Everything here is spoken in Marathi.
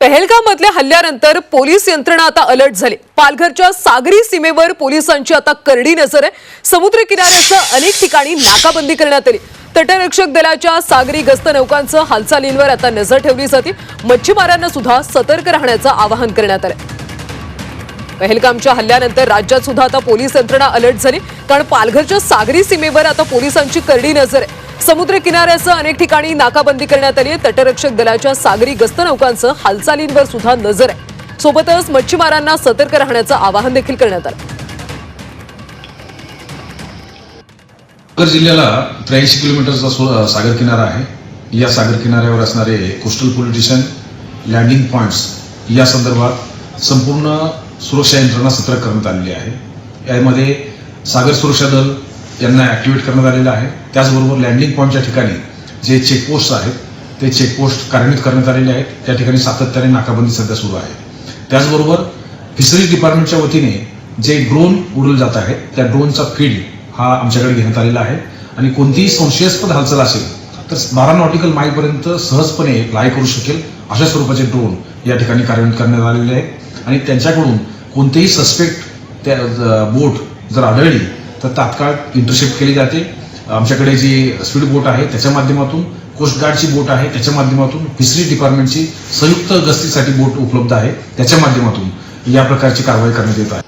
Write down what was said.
पहलगाम मधल्या हल्ल्यानंतर पोलीस यंत्रणा आता अलर्ट झाली. पालघरच्या सागरी सीमेवर पोलिसांची आता करडी नजर आहे. समुद्र किनाऱ्याचं अनेक ठिकाणी नाकाबंदी करण्यात आली. तटरक्षक दलाच्या सागरी गस्त नौकांचं हालचालींवर आता नजर ठेवली जाते. मच्छीमारांना सुद्धा सतर्क राहण्याचं आवाहन करण्यात आलं पहलगामच्या हल्ल्यानंतर राज्यात सुद्धा आता पोलीस यंत्रणा अलर्ट झाली. कारण पालघरच्या सागरी सीमेवर आता पोलिसांची करडी नजर आहे. समुद्र किनाऱ्याचं अनेक ठिकाणी नाकाबंदी करण्यात आली आहे. तटरक्षक दलाच्या सागरी गस्त नौकांचं हालचालींवर सुद्धा नजर आहे. सोबतच मच्छीमारांना सतर्क राहण्याचं आवाहन देखील करण्यात आलं. पालघर जिल्ह्याला त्र्याऐंशी किलोमीटरचा सागर किनारा आहे. या सागर किनाऱ्यावर असणारे कोस्टल पोलिटिशन लँडिंग पॉईंट्स या संदर्भात संपूर्ण सुरक्षा यंत्रणा सतर्क करण्यात आलेली आहे. यामध्ये सागर सुरक्षा दल यांना ॲक्टिवेट करण्यात आलेलं आहे. त्याचबरोबर लँडिंग पॉईंटच्या ठिकाणी जे चेकपोस्ट आहेत ते चेकपोस्ट कार्यान्वित करण्यात आलेले आहेत. त्या ठिकाणी सातत्याने नाकाबंदी सध्या सुरू आहे. त्याचबरोबर फिशरीज डिपार्टमेंटच्या वतीने जे ड्रोन उडवले जात आहेत त्या ड्रोनचा फीड हा आमच्याकडे घेण्यात आलेला आहे. आणि कोणतीही संशयास्पद हालचाल असेल तर बारा नॉटिकल माईलपर्यंत सहजपणे फ्लाय करू शकेल अशा स्वरूपाचे ड्रोन या ठिकाणी कार्यान्वित करण्यात आलेले आहेत. आणि त्यांच्याकडून कोणतेही सस्पेक्ट त्या बोट जर आढळली तर तात्काळ इंटरसेप्ट केली जाते. आमच्याकडे जी स्पीड बोट आहे त्याच्या माध्यमातून कोस्ट गार्डची बोट आहे त्याच्या माध्यमातून फिशरीज डिपार्टमेंटची संयुक्त गस्तीसाठी बोट उपलब्ध आहे त्याच्या माध्यमातून या प्रकारची कारवाई करण्यात येत आहे.